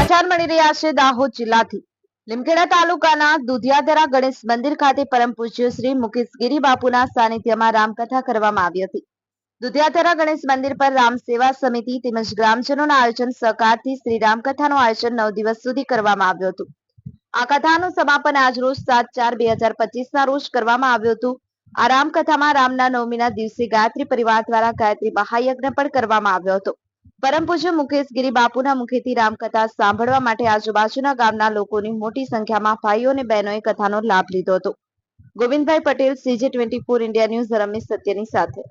સમાચાર મળી રહ્યા છે દાહોદ જિલ્લાથી. લીમખેડા તાલુકાના દુધિયાધરા ગણેશ મંદિર ખાતે પરમ પૂજ્ય શ્રી મુકેશ ગિરી બાપુના સાનિધ્યમાં રામકથા કરવામાં આવી હતી. દુધિયાધરા ગણેશ મંદિર પર રામ સેવા સમિતિ તેમજ ગ્રામજનોના આયોજન સહકારથી શ્રી રામકથાનું આયોજન નવ દિવસ સુધી કરવામાં આવ્યું હતું. આ કથાનું સમાપન આજરોજ સાત ચાર બે હજાર પચીસના રોજ કરવામાં આવ્યું હતું. આ રામકથામાં રામના નવમીના દિવસે ગાયત્રી પરિવાર દ્વારા ગાયત્રી મહાયજ્ઞ પણ કરવામાં આવ્યો હતો. પરમ પૂજ્ય મુકેશ ગિરી બાપુના મુખેથી રામકથા સાંભળવા માટે આજુબાજુના ગામના લોકોની મોટી સંખ્યામાં ભાઈઓ અને બહેનોએ કથાનો લાભ લીધો હતો. Govindbhai Patel CJ twenty four India news Ramesh સત્યની સાથે.